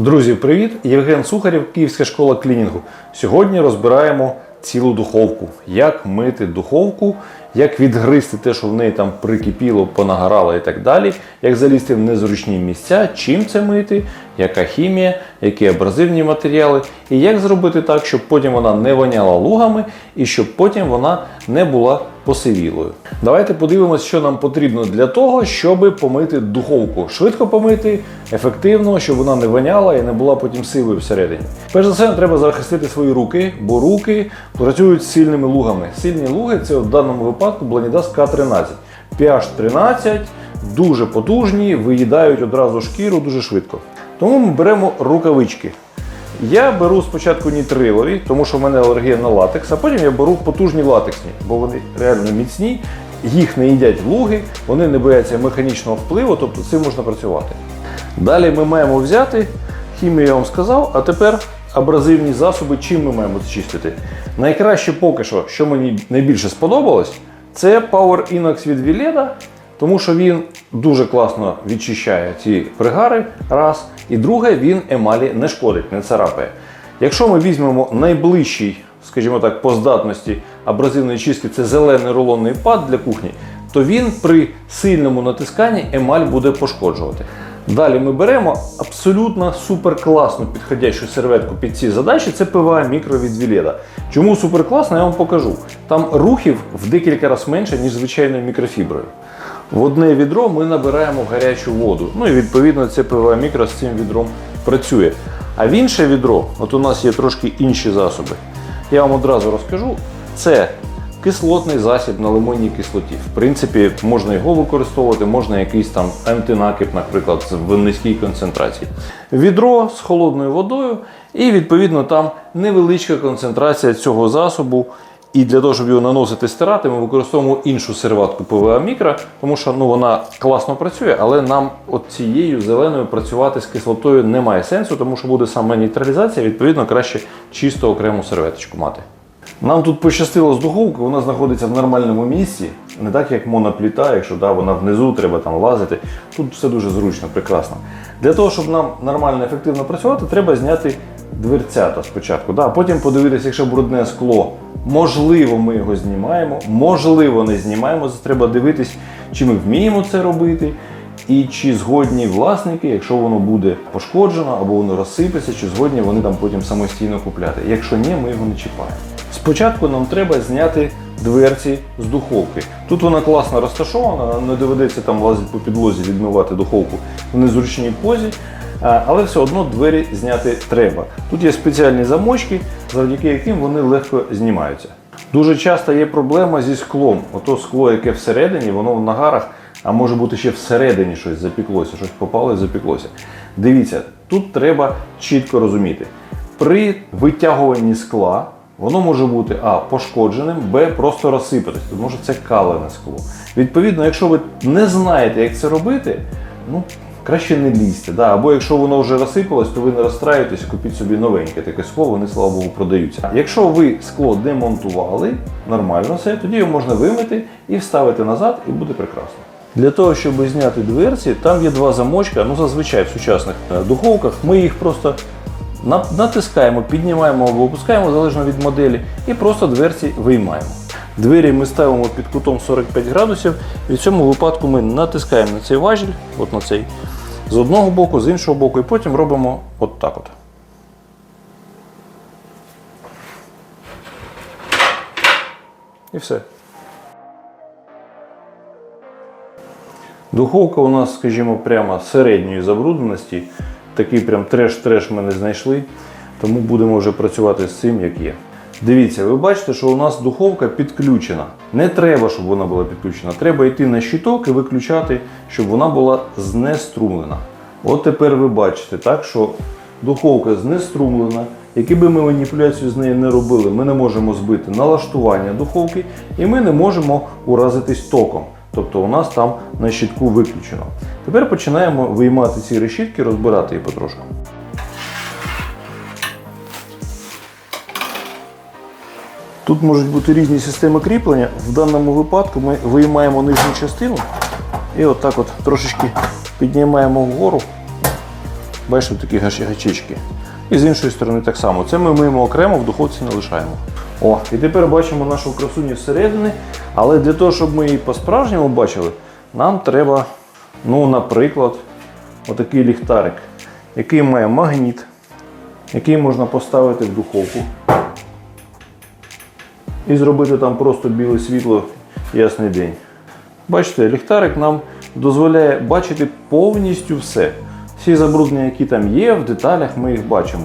Друзі, привіт! Євген Сухарів, Київська школа клінінгу. Сьогодні розбираємо цілу духовку. Як мити духовку, як відгризти те, що в неї там прикипіло, понагорало і так далі, як залізти в незручні місця, чим це мити, яка хімія, які абразивні матеріали, і як зробити так, щоб потім вона не воняла лугами і щоб потім вона не була посивілою. Давайте подивимося, що нам потрібно для того, щоб помити духовку. Швидко помити, ефективно, щоб вона не воняла і не була потім сивою всередині. Перш за все, треба захистити свої руки, бо руки працюють з сильними лугами. Сильні луги це в даному випадку Blanidas K13. pH 13, дуже потужні, виїдають одразу шкіру дуже швидко. Тому ми беремо рукавички. Я беру спочатку нітрилові, тому що в мене алергія на латекс, а потім я беру потужні латексні, бо вони реально міцні, їх не їдять луги, вони не бояться механічного впливу, тобто цим можна працювати. Далі ми маємо взяти, хімію я вам сказав, а тепер абразивні засоби, чим ми маємо це чистити. Найкраще поки що, що мені найбільше сподобалось, це Power Inox від Vileda, тому що він дуже класно відчищає ці пригари, раз. І друге, він емалі не шкодить, не царапає. Якщо ми візьмемо найближчий, скажімо так, по здатності абразивної чистки, це зелений рулонний пад для кухні, то він при сильному натисканні емаль буде пошкоджувати. Далі ми беремо абсолютно суперкласну підходящу серветку під ці задачі. Це ПВА мікро від Vileda. Чому суперкласно, я вам покажу. Там рухів в декілька разів менше, ніж звичайною мікрофіброю. В одне відро ми набираємо гарячу воду. Ну і відповідно це ПВА мікро з цим відром працює. А в інше відро, от у нас є трошки інші засоби. Я вам одразу розкажу. Це кислотний засіб на лимонній кислоті. В принципі, можна його використовувати, можна якийсь там антинакип, наприклад, в низькій концентрації. Відро з холодною водою, і відповідно там невеличка концентрація цього засобу. І для того, щоб його наносити стирати, ми використовуємо іншу серватку ПВА мікро, тому що ну, вона класно працює, але нам от цією зеленою працювати з кислотою немає сенсу, тому що буде саме нейтралізація, відповідно, краще чисто окрему серветочку мати. Нам тут пощастило з духовкою, вона знаходиться в нормальному місці, не так як монопліта, якщо да, вона внизу, треба там лазити. Тут все дуже зручно, прекрасно. Для того, щоб нам нормально ефективно працювати, треба зняти дверцята спочатку. Да, потім подивитися, якщо брудне скло. Можливо, ми його знімаємо, можливо, не знімаємо. Це треба дивитись, чи ми вміємо це робити, і чи згодні власники, якщо воно буде пошкоджено або воно розсипеться, чи згодні вони там потім самостійно купляти. Якщо ні, ми його не чіпаємо. Спочатку нам треба зняти дверці з духовки. Тут вона класно розташована, не доведеться там лазити по підлозі, відмивати духовку в незручній позі. Але все одно двері зняти треба. Тут є спеціальні замочки, завдяки яким вони легко знімаються. Дуже часто є проблема зі склом. Ото скло, яке всередині, воно в нагарах, а може бути ще всередині щось запіклося, щось попало і запіклося. Дивіться, тут треба чітко розуміти. При витягуванні скла воно може бути А пошкодженим, Б просто розсипатись, тому що це калене скло. Відповідно, якщо ви не знаєте, як це робити, ну краще не лізьте. Да? Або якщо воно вже розсипалось, то ви не розстраюєтесь, купіть собі новеньке таке скло, вони, слава Богу, продаються. Якщо ви скло демонтували, нормально все, тоді його можна вимити і вставити назад, і буде прекрасно. Для того, щоб зняти дверці, там є два замочка. Ну, зазвичай в сучасних е, духовках ми їх просто натискаємо, піднімаємо або опускаємо залежно від моделі, і просто дверці виймаємо. Двері ми ставимо під кутом 45 градусів, і в цьому випадку ми натискаємо на цей важіль, от на цей, з одного боку, з іншого боку, і потім робимо от так от. І все. Духовка у нас, скажімо, прямо середньої забрудненості. Такий прям треш-треш ми не знайшли, тому будемо вже працювати з цим, як є. Дивіться, ви бачите, що у нас духовка підключена. Не треба, щоб вона була підключена. Треба йти на щиток і виключати, щоб вона була знеструмлена. От тепер ви бачите, так, що духовка знеструмлена. Які би ми маніпуляцію з нею не робили, ми не можемо збити налаштування духовки і ми не можемо уразитись током. Тобто у нас там на щитку виключено. Тепер починаємо виймати ці решітки, розбирати їх потрошку. Тут можуть бути різні системи кріплення. В даному випадку ми виймаємо нижню частину і отак от трошечки піднімаємо вгору Бачите, такі гачечки. І з іншої сторони так само. Це ми миємо окремо, в духовці не лишаємо. О, і тепер бачимо нашу красуню зсередини. Але для того, щоб ми її по-справжньому бачили, нам треба, ну, наприклад, отакий ліхтарик, який має магніт, який можна поставити в духовку і зробити там просто біле світло, ясний день. Бачите, ліхтарик нам дозволяє бачити повністю все. Всі забруднення, які там є, в деталях ми їх бачимо.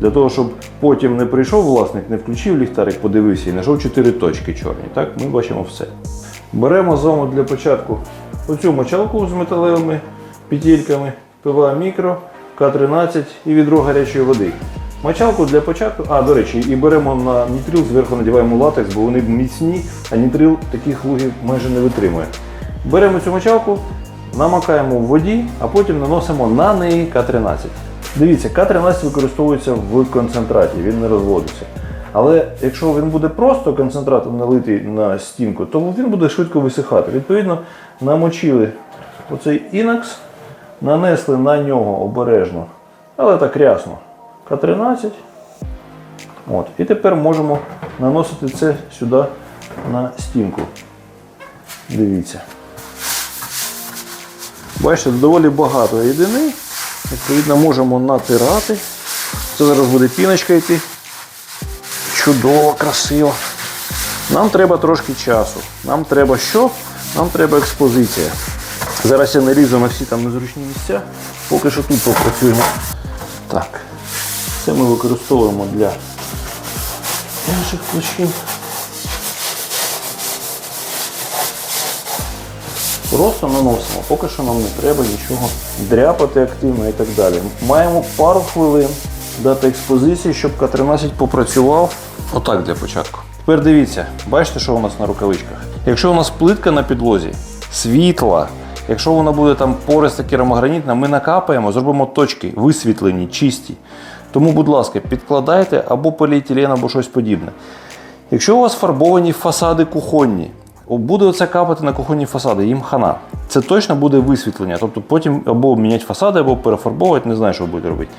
Для того, щоб потім не прийшов власник, не включив ліхтарик, подивився і знайшов 4 точки чорні. Так, ми бачимо все. Беремо з вами для початку оцю мочалку з металевими петельками, ПВА мікро, К13 і відро гарячої води. Мочалку для початку, а до речі, і беремо на нітрил, зверху надіваємо латекс, бо вони міцні, а нітрил таких лугів майже не витримує. Беремо цю мочалку, намакаємо в воді, а потім наносимо на неї К13. Дивіться, К13 використовується в концентраті, він не розводиться. Але якщо він буде просто концентратом налитий на стінку, то він буде швидко висихати. Відповідно, намочили оцей інакс, нанесли на нього обережно, але так рясно. К13. От. І тепер можемо наносити це сюди на стінку. Дивіться. Бачите, доволі багато рідини. Відповідно, можемо натирати. Це зараз буде піночка йти. Чудово, красиво. Нам треба трошки часу. Нам треба що? Нам треба експозиція. Зараз я нарізу на всі там незручні місця. Поки що тут попрацюємо. Так. Це ми використовуємо для інших площин. Просто наносимо, поки що нам не треба нічого дряпати активно і так далі. Маємо пару хвилин дати експозиції, щоб К13 попрацював. Отак для початку. Тепер дивіться, бачите, що у нас на рукавичках? Якщо у нас плитка на підлозі, світла, якщо вона буде там пориста керамогранітна, ми накапаємо, зробимо точки висвітлені, чисті. Тому, будь ласка, підкладайте або поліетилен, або щось подібне. Якщо у вас фарбовані фасади кухонні, буде оце капати на кухонні фасади, їм хана. Це точно буде висвітлення. Тобто потім або міняти фасади, або перефарбовувати, не знаю, що ви будете робити.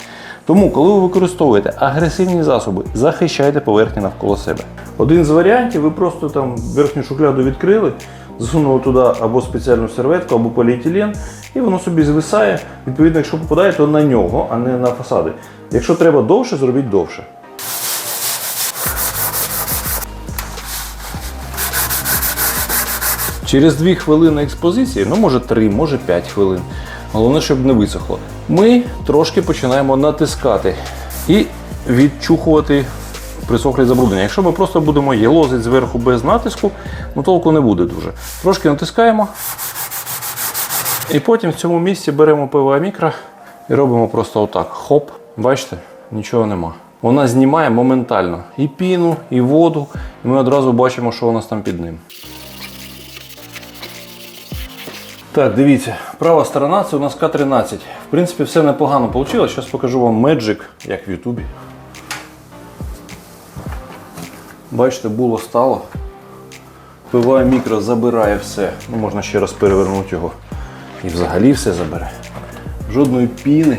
Тому, коли ви використовуєте агресивні засоби, захищайте поверхні навколо себе. Один з варіантів, ви просто там верхню шухляду відкрили, засунули туди або спеціальну серветку, або поліетилен, і воно собі звисає. Відповідно, якщо попадає, то на нього, а не на фасади. Якщо треба довше, зробіть довше. Через 2 хвилини експозиції, ну може 3, може 5 хвилин. Головне, щоб не висохло. Ми трошки починаємо натискати і відчухувати присохлі забруднення. Якщо ми просто будемо єлозити зверху без натиску, ну толку не буде дуже. Трошки натискаємо. І потім в цьому місці беремо ПВА мікро і робимо просто отак. Хоп, бачите, нічого нема. Вона знімає моментально і піну, і воду, і ми одразу бачимо, що у нас там під ним. Так, дивіться, права сторона це у нас К13. В принципі, все непогано вийшло. Зараз покажу вам Magic, як в Ютубі. Бачите, було стало. ПВА мікро забирає все. Ну, можна ще раз перевернути його. І взагалі все забере. Жодної піни,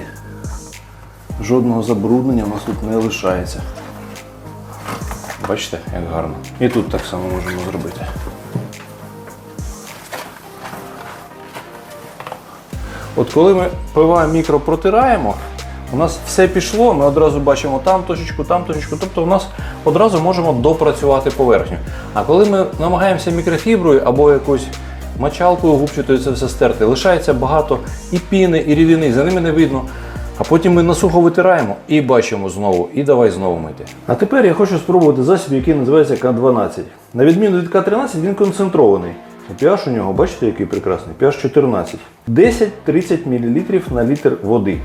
жодного забруднення у нас тут не лишається. Бачите, як гарно. І тут так само можемо зробити. От коли ми ПВА мікро протираємо, у нас все пішло, ми одразу бачимо там точечку, там точечку, тобто у нас одразу можемо допрацювати поверхню. А коли ми намагаємося мікрофіброю або якоюсь мочалкою губчатою це все стерти, лишається багато і піни, і рідини, за ними не видно. А потім ми насухо витираємо і бачимо знову, і давай знову мити. А тепер я хочу спробувати засіб, який називається К12. На відміну від К13, він концентрований. pH у нього, бачите, який прекрасний? pH 14. 10-30 мл на літр води.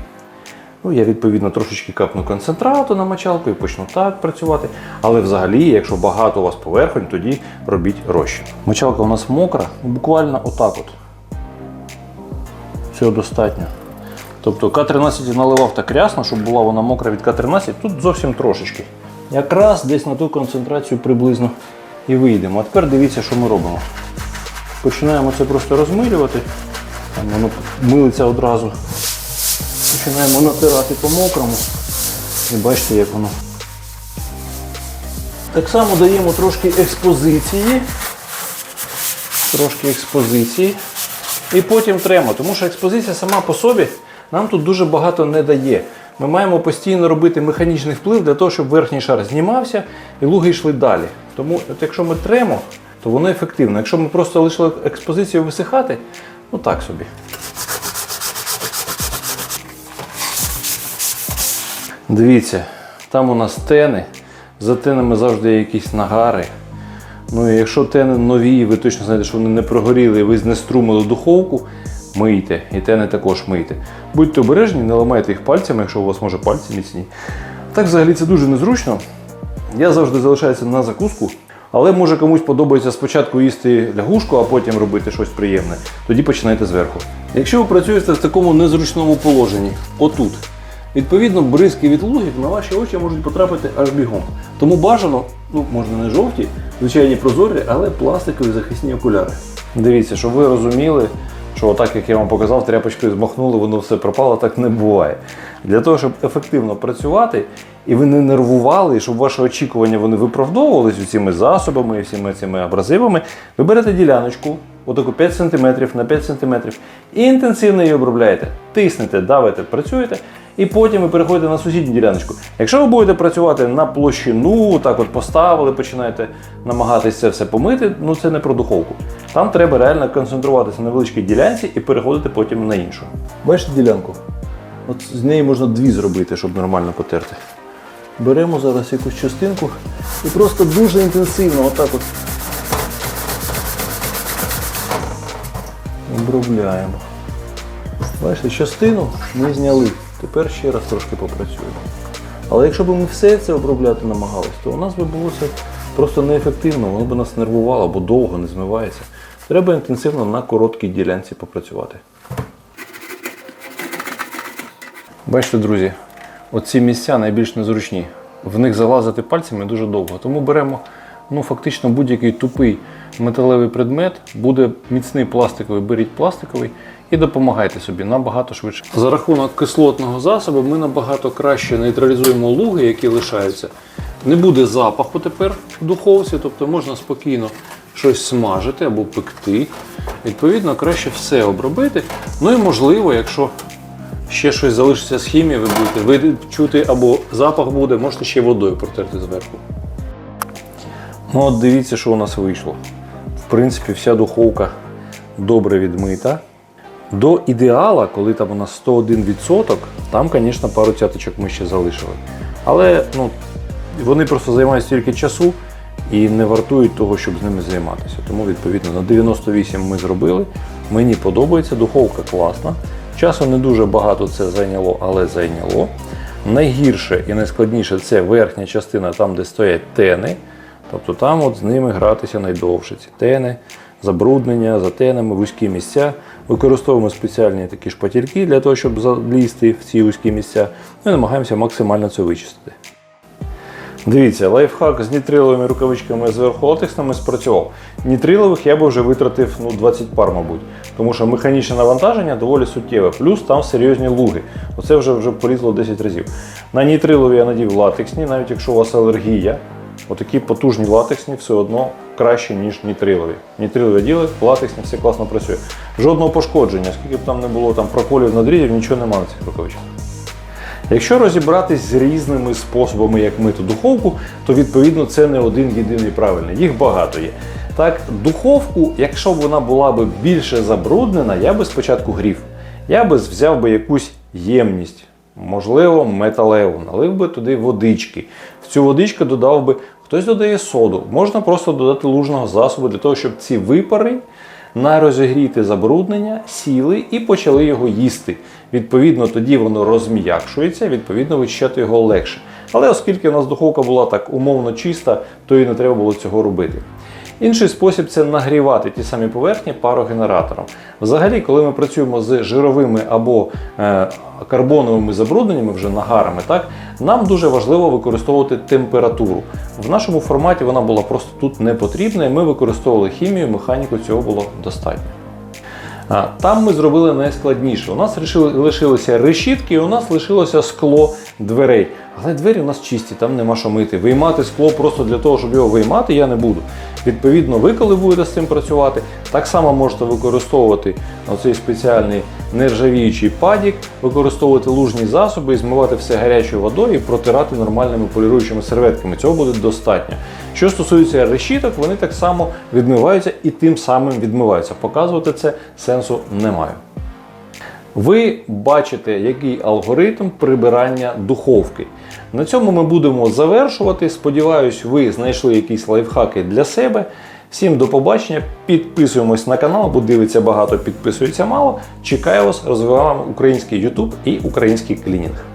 Ну, я відповідно трошечки капну концентрату на мочалку і почну так працювати. Але взагалі, якщо багато у вас поверхонь, тоді робіть розчин. Мочалка у нас мокра, буквально отак от. Цього достатньо. Тобто К13 я наливав так рясно, щоб була вона мокра від К13, тут зовсім трошечки. Якраз десь на ту концентрацію приблизно і вийдемо. А тепер дивіться, що ми робимо. Починаємо це просто розмилювати. Там воно милиться одразу. Починаємо натирати по мокрому. І бачите, як воно. Так само даємо трошки експозиції. Трошки експозиції. І потім тремо, тому що експозиція сама по собі нам тут дуже багато не дає. Ми маємо постійно робити механічний вплив для того, щоб верхній шар знімався і луги йшли далі. Тому от якщо ми тремо, то воно ефективно. Якщо ми просто лишили експозицію висихати, ну так собі. Дивіться, там у нас тени. За тенами завжди є якісь нагари. Ну і якщо тени нові, ви точно знаєте, що вони не прогоріли, і ви знеструмили духовку, мийте. І тени також мийте. Будьте обережні, не ламайте їх пальцями, якщо у вас може пальці міцні. Так взагалі це дуже незручно. Я завжди залишаюся на закуску. Але може комусь подобається спочатку їсти лягушку, а потім робити щось приємне. Тоді починайте зверху. Якщо ви працюєте в такому незручному положенні, отут, відповідно, бризки від лугів на ваші очі можуть потрапити аж бігом. Тому бажано, ну можна не жовті, звичайні прозорі, але пластикові захисні окуляри. Дивіться, щоб ви розуміли, що отак, як я вам показав, тряпочкою змахнули, воно все пропало, так не буває. Для того, щоб ефективно працювати, і ви не нервували, і щоб ваші очікування вони виправдовувалися усіми засобами і всіми цими абразивами, ви берете діляночку, отаку 5 см на 5 см, і інтенсивно її обробляєте. Тиснете, давите, працюєте, і потім ви переходите на сусідню діляночку. Якщо ви будете працювати на площину, так от поставили, починаєте намагатися це все помити, ну це не про духовку. Там треба реально концентруватися на величкій ділянці і переходити потім на іншу. Бачите ділянку? От з неї можна дві зробити, щоб нормально потерти. Беремо зараз якусь частинку і просто дуже інтенсивно отак от обробляємо. Бачите, частину ми зняли. Тепер ще раз трошки попрацюємо. Але якщо б ми все це обробляти намагались, то у нас би було це просто неефективно, воно б нас нервувало, бо довго не змивається. Треба інтенсивно на короткій ділянці попрацювати. Бачите, друзі, оці місця найбільш незручні. В них залазити пальцями дуже довго. Тому беремо ну, фактично будь-який тупий металевий предмет, буде міцний пластиковий, беріть пластиковий і допомагайте собі набагато швидше. За рахунок кислотного засобу ми набагато краще нейтралізуємо луги, які лишаються. Не буде запаху тепер в духовці, тобто можна спокійно щось смажити або пекти. Відповідно, краще все обробити. Ну і можливо, якщо ще щось залишиться з хімії, ви будете чути або запах буде, можете ще водою протерти зверху. Ну от дивіться, що у нас вийшло. В принципі, вся духовка добре відмита. До ідеала, коли там у нас 101%, там, звісно, пару цяточок ми ще залишили. Але ну, вони просто займають стільки часу і не вартують того, щоб з ними займатися. Тому, відповідно, на 98 ми зробили. Мені подобається, духовка класна. Часу не дуже багато це зайняло, але зайняло. Найгірше і найскладніше це верхня частина, там, де стоять тени. Тобто там от з ними гратися найдовше. Ці тени, забруднення, за тенами, вузькі місця. Використовуємо спеціальні такі шпатільки для того, щоб залізти в ці вузькі місця. І намагаємося максимально це вичистити. Дивіться, лайфхак з нітриловими рукавичками зверху латексними спрацював. Нітрилових я би вже витратив ну, 20 пар, мабуть. Тому що механічне навантаження доволі суттєве, плюс там серйозні луги. Оце вже вже полізло 10 разів. На нітрилові я надів латексні, навіть якщо у вас алергія, отакі потужні латексні все одно краще, ніж нітрилові. Нітрилові діли, латексні, все класно працює. Жодного пошкодження, скільки б там не було там проколів надрізів, нічого немає на цих рукавичках. Якщо розібратись з різними способами, як мити духовку, то відповідно це не один єдиний правильний. Їх багато є. Так, духовку, якщо б вона була б більше забруднена, я би спочатку грів. Я би взяв би якусь ємність, можливо, металеву, налив би туди водички. В цю водичку додав би, хтось додає соду. Можна просто додати лужного засобу для того, щоб ці випари на розігріти забруднення сіли і почали його їсти. Відповідно, тоді воно розм'якшується, відповідно, вичищати його легше. Але оскільки у нас духовка була так умовно чиста, то і не треба було цього робити. Інший спосіб це нагрівати ті самі поверхні парогенератором. Взагалі, коли ми працюємо з жировими або е, карбоновими забрудненнями, вже нагарами, так, нам дуже важливо використовувати температуру. В нашому форматі вона була просто тут не потрібна, і ми використовували хімію, механіку, цього було достатньо. Там ми зробили найскладніше. У нас лишилися решітки, і у нас лишилося скло дверей. Але двері у нас чисті, там нема що мити. Виймати скло просто для того, щоб його виймати, я не буду. Відповідно, ви коли будете з цим працювати, так само можете використовувати оцей спеціальний нержавіючий падік, використовувати лужні засоби і змивати все гарячою водою і протирати нормальними поліруючими серветками. Цього буде достатньо. Що стосується решіток, вони так само відмиваються і тим самим відмиваються. Показувати це сенсу немає. Ви бачите, який алгоритм прибирання духовки. На цьому ми будемо завершувати. Сподіваюсь, ви знайшли якісь лайфхаки для себе. Всім до побачення. Підписуємось на канал, бо дивиться багато, підписується мало. Чекаю вас, розвиваємо український YouTube і український клінінг.